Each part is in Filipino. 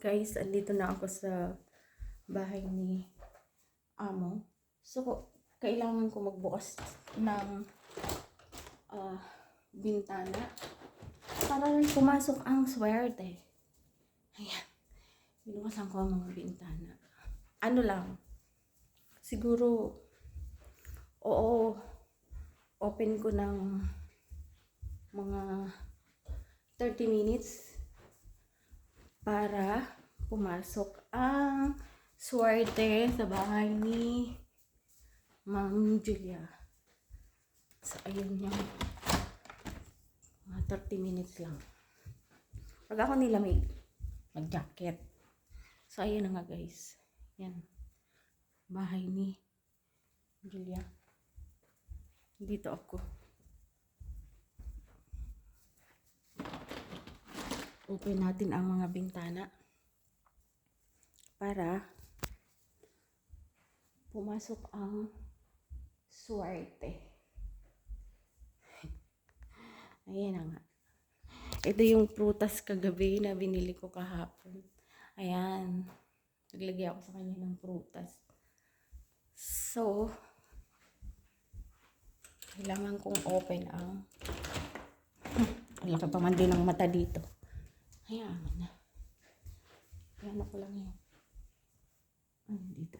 Guys, andito na ako sa bahay ni Amo. So, kailangan ko magbukas ng ah, bintana para pumasok ang swerte. Ayan. Binukasan ko ang mga bintana. Ano lang, siguro, oo, open ko ng mga 30 minutes para pumasok ang swerte sa bahay ni Ma'am Julia. So, ayun yung mga 30 minutes lang. Pag ako nilamig, mag-jacket. So, ayun na nga guys. Yan. Bahay ni Julia. Dito ako. Open natin ang mga bintana para pumasok ang swerte. Ayan na nga. Ito yung prutas kagabi na binili ko kahapon. Ayan. Naglagay ako sa kanya ng prutas. So, kailangan kong open ang ang laki pa man din ng mata dito. Ayan na. Ayan ako lang yun. Ano dito?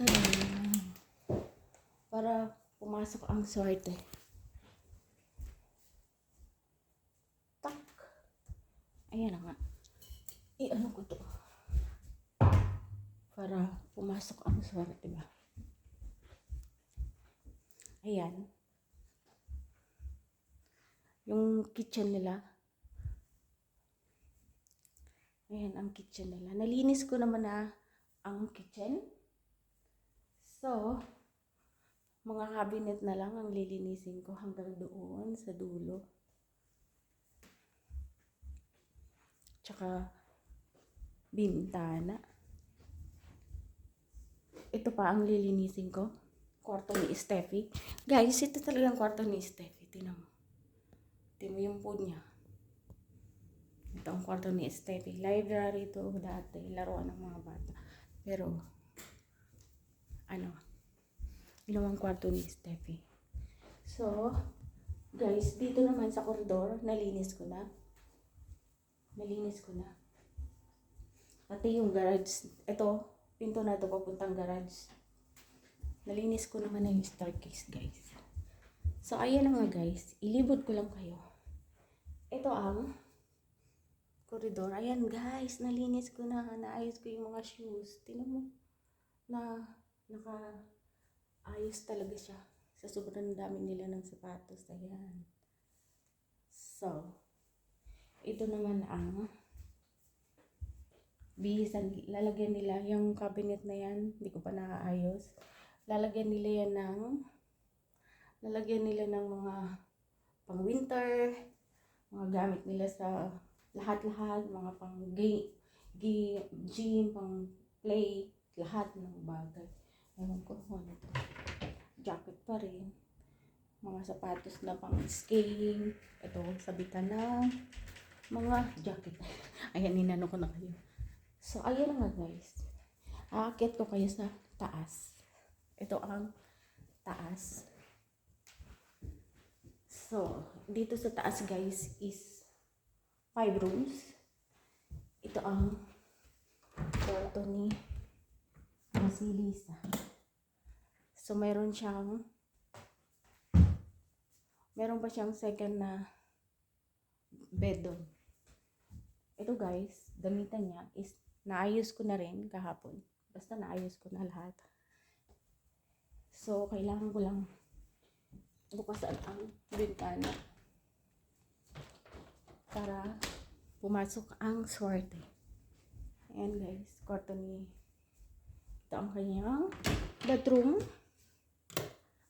Tadaan. Para pumasok ang swerte. Tak. Ayan na nga. I ano ko to? Para pumasok ang swerte ba? Ayan. Yung kitchen nila. Ayan, ang kitchen nila. Nalinis ko naman na ang kitchen. So, mga cabinet na lang ang lilinisin ko hanggang doon sa dulo. Tsaka, bintana. Ito pa ang lilinisin ko. Kwarto ni Steffi. Guys, ito talagang kwarto ni Steffi. Tinan mo. Tingnan mo yung food niya. Ito ang kwarto ni Steffi. Library to dati. Laruan ng mga bata. Pero, ano, ginawang kwarto ni Steffi. So, guys, dito naman sa koridor, nalinis ko na. Nalinis ko na. Pati yung garage, ito, pinto na ito papuntang garage. Nalinis ko naman na yung staircase, guys. So, ayan na nga, guys. Ilibot ko lang kayo. Ito ang koridor. Ayan, guys. Nalinis ko na. Naayos ko yung mga shoes. Tingnan mo. Na, naka, ayos talaga siya. Sa sobrang dami nila ng sapatos. Ayan. So, ito naman ang bihisan. Lalagyan nila yung cabinet na yan. Hindi ko pa naaayos. Lalagyan nila yan ng lalagyan nila ng mga pang winter, mga gamit nila sa lahat-lahat, mga pang gay, gay, gym, pang play, lahat ng bagay. Ewan ko kung ano to. Jacket pa rin. Mga sapatos na pang skiing. Ito, sabitan na. Mga jacket. Ayan, ninano ko na kayo. So, ayan nga guys. Aakyat ko kayo sa taas. Ito ang taas. So, dito sa taas guys is five rooms. Ito ang kwarto ni Basilisa. So, meron siyang meron pa siyang second na bed doon. Ito guys, gamitan niya is naayos ko na rin kahapon. Basta naayos ko na lahat. So, kailangan ko lang bukasan ang bintana para pumasok ang swerte. Ayan guys, kwarto ni ito ang kanyang bedroom.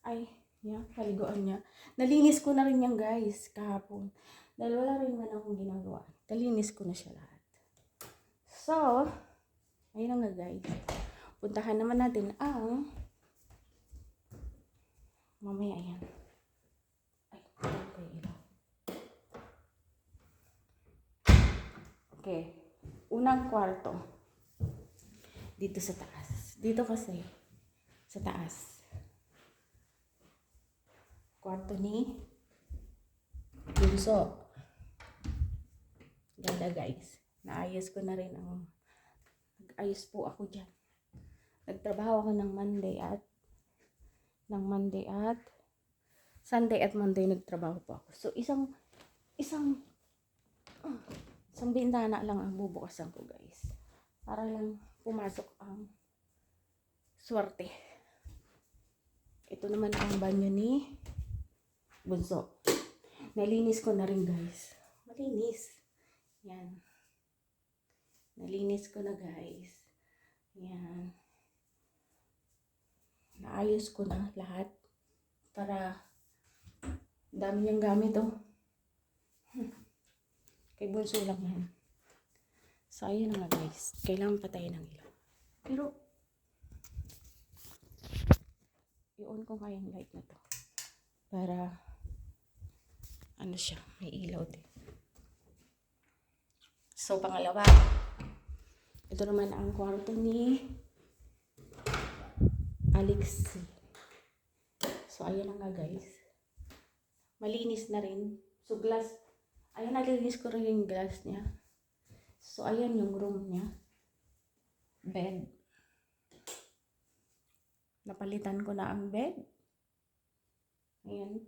Ay, yan, paliguan niya. Nalinis ko na rin yan guys kahapon. Dahil wala rin man akong ginagawa. Nalinis ko na siya lahat. So, ayun nga guys. Puntahan naman natin ang mamaya yan. Ay, ito ko yung ilaw. Okay. Unang kwarto. Dito sa taas. Dito kasi. Sa taas. Kwarto ni Bunso. Ganda guys. Naayos ko na rin ang nag-ayos po ako dyan. Nagtrabaho ako ng Monday at ng Monday at Sunday at Monday nagtrabaho po ako. So isang isang ah, isang bintana lang ang bubukasan ko guys. Para lang pumasok ang swerte. Ito naman ang banyo ni Bunso. Nalinis ko na rin guys. Malinis. Yan. Nalinis ko na guys. Yan. Naayos ko na lahat para dami niyang gamit oh. Kay Bunso lang yan. So, ayun na nga guys. Kailangan patayin ng ilaw. Pero, i-on ko kaya yung light na to. Para, ano siya, may ilaw din. So, pangalawa, ito naman ang kwarto ni Alexi. So, ayan na nga guys. Malinis na rin. So, glass. Ayan, nalinis ko rin yung glass niya. So, ayan yung room niya. Bed. Napalitan ko na ang bed. Ayan.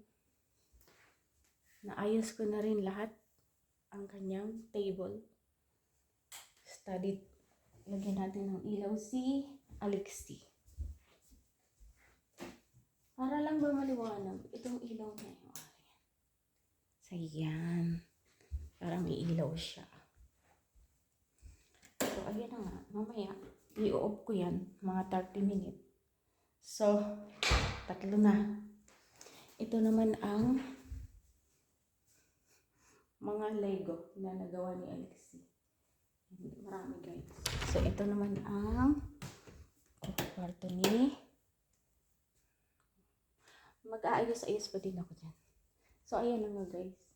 Naayos ko na rin lahat ang kanyang table. Study. Lagyan natin ng ilaw si Alexi. Para lang ba maliwanag, itong ilaw na yun. So, yan. Para may ilaw siya. So, ayan na nga. Mamaya, i-off ko yan. Mga 30 minutes. So, tatlo na. Ito naman ang mga Lego na nagawa ni Alexi. Marami guys. So, ito naman ang kwarto ni mag-aayos-ayos pa din ako dyan. So, ayan na nga guys.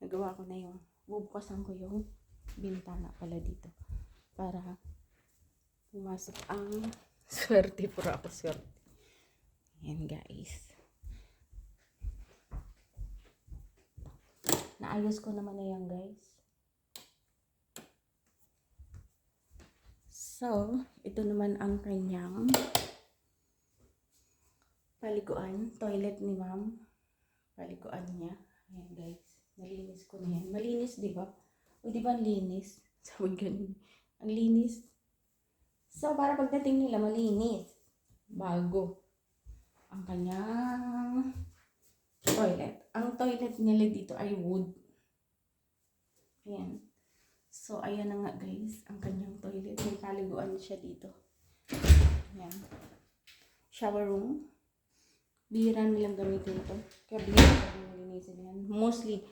Nagawa ko na yung, bubukasan ko yung bintana pala dito. Para pumasok ang swerte. Puro ako swerte. Ayan guys. Naayos ko naman na yan guys. So, ito naman ang kanyang paliguan, toilet ni ma'am. Paliguan niya. Ayan guys, nalinis ko na yan. Malinis, di ba? O di ba ang linis? Sabi ganun. Ang linis. So, para pagdating nila, malinis. Bago. Ang kanyang toilet. Ang toilet nila dito ay wood. Ayan. So, ayan na nga guys, ang kanyang toilet. May paliguan siya dito. Ayan. Shower room. Bihira nilang gamitin ito. Kaya bihira ko nilinisin yan. Mostly,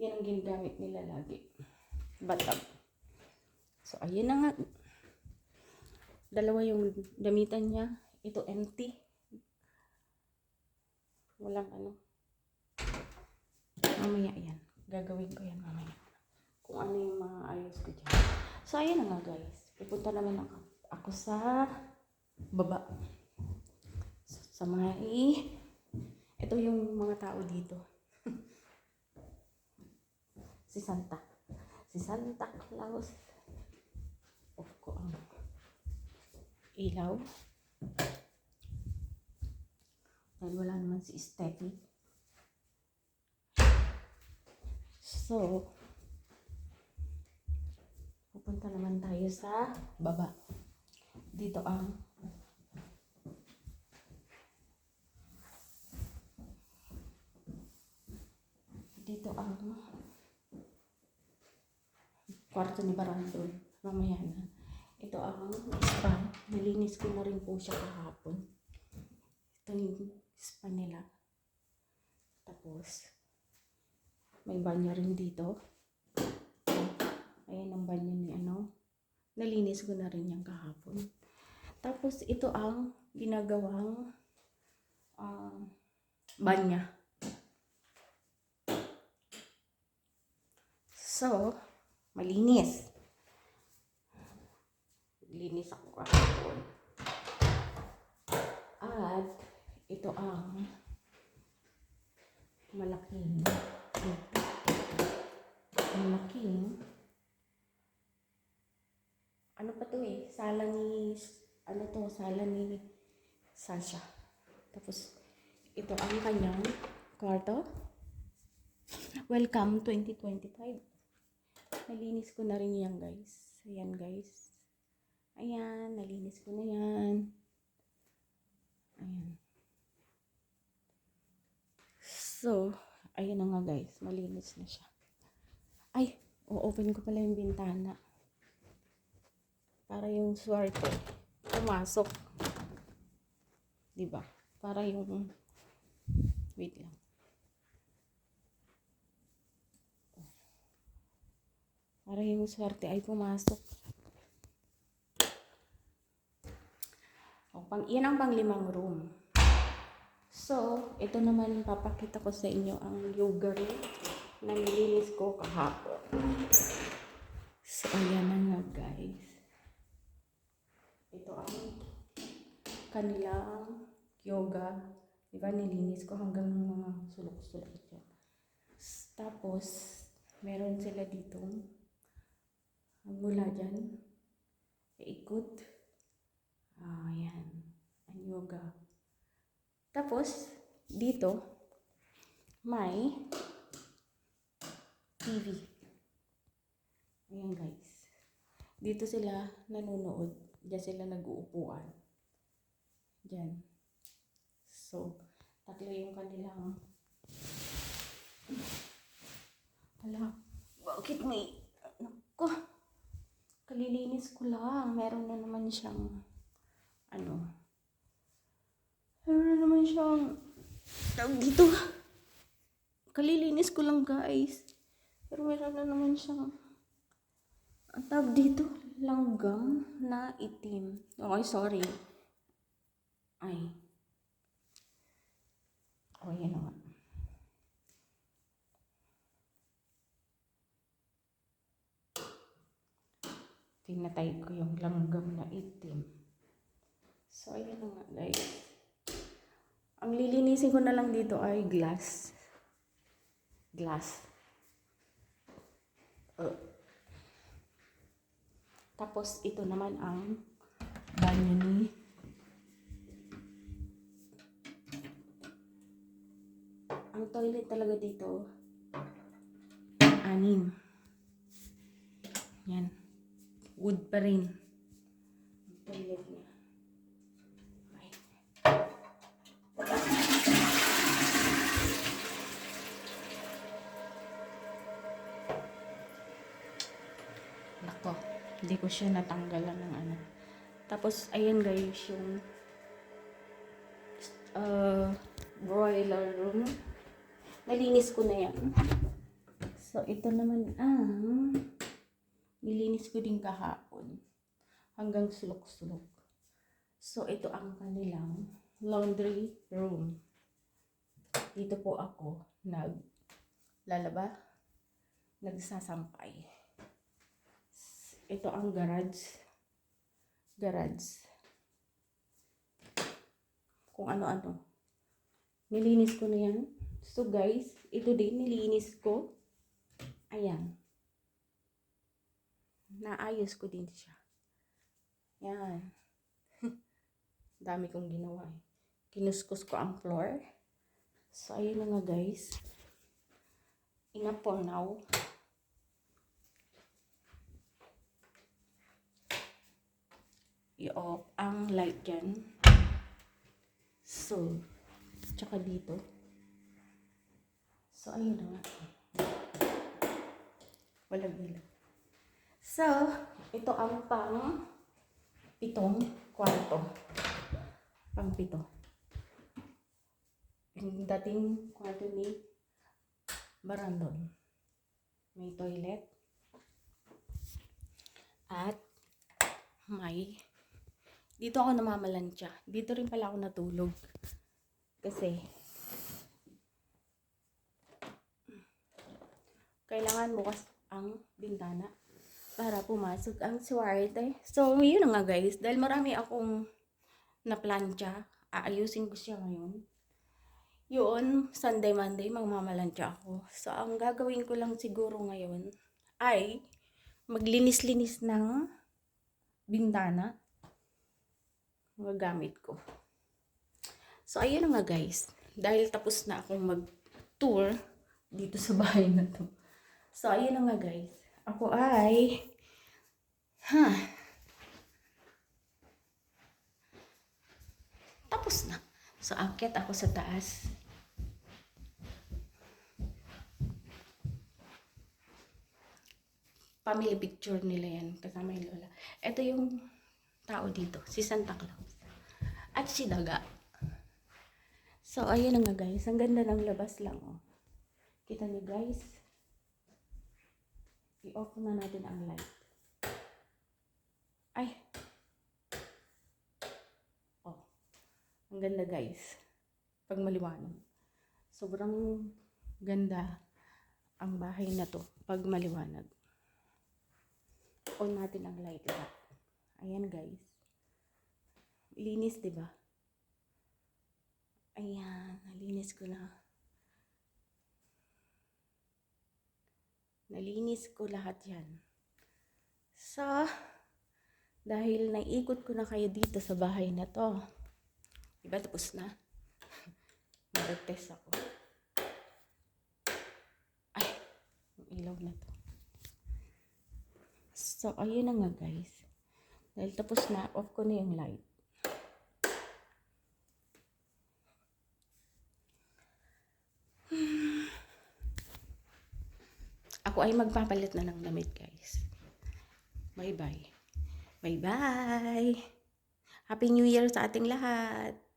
yan ang ginagamit nila lagi. Batag. So, ayun na nga. Dalawa yung damitan niya. Ito empty. Walang ano. Mamaya yan. Gagawin ko yan mamaya. Kung ano yung mga ayos ko dyan. So, ayun na nga guys. Pupunta naman ako, ako sa baba sa mga i ito yung mga tao dito si Santa. Si Santa Claus. Off ko ang ilaw. Dahil wala naman si Steffi. So pupunta naman tayo sa baba. Dito ang dito ang kwarto ni Barandon. Mamaya na. Ito ang spa. Nalinis ko na rin po siya kahapon. Ito yung spa nila. Tapos, may banyo rin dito. Ayan ang banyo ni ano. Nalinis ko na rin yan kahapon. Tapos, ito ang ginagawang ah, banya. So, Malinis. Linis ako kahapon. At ito ang malaking malaking ano pa to eh sala ni ano to sala ni Sasha tapos ito ang kanyang kwarto welcome 2025 nalinis ko na rin yan guys ayan guys ayan nalinis ko na yan ayan So, ayun na nga guys, malinis na siya. Ay, o-open ko pala yung bintana. Para yung swerte, pumasok. Diba? Para yung, wait lang. Para yung swerte ay pumasok. O, pang, yan ang panglimang room. So, ito naman papakita ko sa inyo ang yoga room na nilinis ko kahapon. So, ayan na nga guys. Ito ang kanilang yoga. Diba, nilinis ko hanggang mga sulok-sulok Tapos, meron sila dito mula dyan. Ikot. Ah, ayan. Ang yoga. Tapos, dito, may TV. Ayan guys. Dito sila nanonood. Diyan sila nag-uupuan. Diyan. So, tatlo yung kanilang... Hala, bakit may... Naku, kalilinis ko lang. Meron na naman siyang... Ano, Meron na naman siyang tawag dito. Kalilinis ko lang guys. Pero meron na naman siyang ang tawag dito, langgam na itim. Okay, sorry. Ay. Oh, yan na nga. Pinatay ko yung langgam na itim. So, ayan na nga guys. Ang lilinisin ko na lang dito ay glass. Glass. Uh. Tapos ito naman ang banyo ni Ang toilet talaga dito anim. Yan. Wood pa rin. Ay. Nako, hindi ko siya natanggalan ng ano. Tapos, ayan guys, yung uh, broiler room. Nalinis ko na yan. So, ito naman ang nilinis ko din kahapon. Hanggang sulok-sulok. So, ito ang kanilang laundry room. Dito po ako naglalaba, nagsasampay. Ito ang garage. Garage. Kung ano-ano. Nilinis ko na yan. So guys, ito din nilinis ko. Ayan. Naayos ko din siya. Yan. Dami kong ginawa eh. Kinuskus ko ang floor. So, ayun na nga guys. Enough for now. i-off ang light dyan. So, tsaka dito. So, ayun na nga. Walang ilaw. So, ito ang pang pitong kwarto. Pang pito. Yung dating kwarto ni Barandon. May toilet. At may dito ako namamalansya. Dito rin pala ako natulog. Kasi, kailangan bukas ang bintana para pumasok ang swerte. So, yun nga guys. Dahil marami akong na-plancha, aayusin ko siya ngayon. Yun, Sunday, Monday, magmamalantya ako. So, ang gagawin ko lang siguro ngayon ay maglinis-linis ng bintana. Gamit ko. So, ayun nga guys. Dahil tapos na akong mag-tour dito sa bahay na to. So, ayun nga guys. Ako ay... Ha? Tapos na. So, akit ako sa taas. Family picture nila yan. Kasama yung lola. Ito yung tao dito. Si Santa Claus. At si Daga. So, ayun na nga guys. Ang ganda ng labas lang, oh. Kita niyo guys. I-off na natin ang light. Ay. Oh. Ang ganda guys. Pag maliwanag. Sobrang ganda ang bahay na to pag maliwanag. On natin ang light lahat. Ayan guys. Linis, 'di ba? Ayan, nalinis ko na. Nalinis ko lahat yan. So, dahil naikot ko na kayo dito sa bahay na to. Diba tapos na? Mag-test ako. Ay, ilaw na to. So, ayun na nga guys. Dahil tapos na, off ko na yung light. Ako ay magpapalit na ng damit, guys. Bye-bye. Bye-bye. Happy New Year sa ating lahat.